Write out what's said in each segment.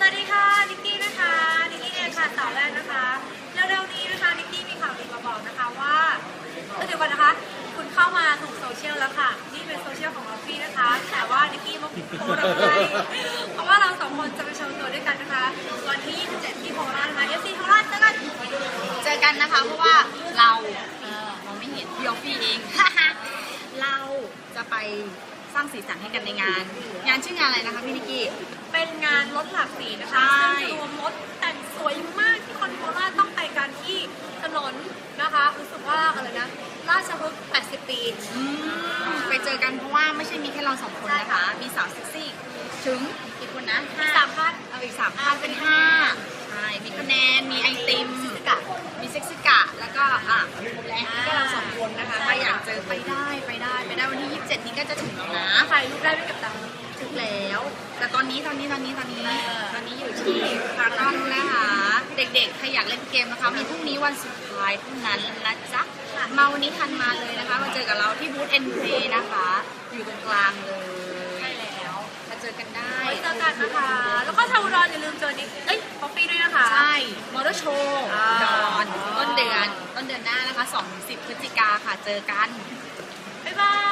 สวัสดีค่ะนิกกี้นะคะนิกกี้เองค่ะสาวแรกนะคะเร็วๆนี้นะคะนิกกี้มีข่าวดีมาบอกนะคะว่าเอ้ยเดี๋ยวก่อนนะคะ คุณเข้ามาถูกโซเชียลแล้วค่ะ นี่เป็นโซเชียลของออฟฟี่นะคะ แต่ว่านิกกี้มาโพสต์เอาไว้เพราะว่าเราสองคนจะไปโชว์ตัวด้วยกันนะคะวันที่ 27 ที่โคราชนะคะ FC โคราชเจอกันเจอกันนะคะ เพราะว่าเราเออมองไม่เห็นเพี่ออฟฟี่เอง เราจะไป สร้างสีสันให้กันในงาน งานชื่องานอะไรนะคะพี่นิกกี้ เป็นงานรถหลากสีนะคะใช่ ซึ่งรวมรถแต่งสวยมากที่คนโคราชต้องไปกันที่ถนนนะคะรู้สึกว่าอะไรนะ ราชพฤกษ์80 ปี อืมไปเจอกันเพราะว่าไม่ใช่มีแค่เราสองคนนะคะ มีสาวเซ็กซี่ถึงกี่คนนะห้าสามพันเอาอีกสามพันเป็นห้าใช่ มีคะแนน มีไอติมซิสกะมีเซ็กซิกะ แล้วก็อะ เจ็ดนี้ก็จะถึงแล้วนะไฟรูปได้ไม่กับตังถึงแล้ว แต่ตอนนี้ตอนนี้ตอนนี้ตอนนี้ตอนนี้อยู่ที่พาร์อนนะคะ เด็กๆใครอยากเล่นเกมนะคะมีพรุ่งนี้วันสุดท้ายเท่านั้นนะจ๊ะมาวันนี้ทันมาเลยนะคะมาเจอกับเราที่บูธเอ็นะคะ อยู่ตรงกลางเลยใช่แล้วมาเจอกันได้ไว้เจอกันนะคะ แล้วก็ชาวอนดอย่าลืมเจอดิเอ้ยป๊อปปี้ด้วยนะคะ ใช่มอเตอร์โชว์ดอนต้นเดือนต้นเดือนหน้านะคะ2-10พฤศจิกาค่ะเจอกันบ๊ายบาย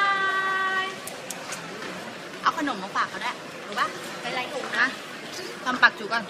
เอาขนมมาฝากเขาได้วยรู้ปะไปไรถูกนะทำปากจูก่อน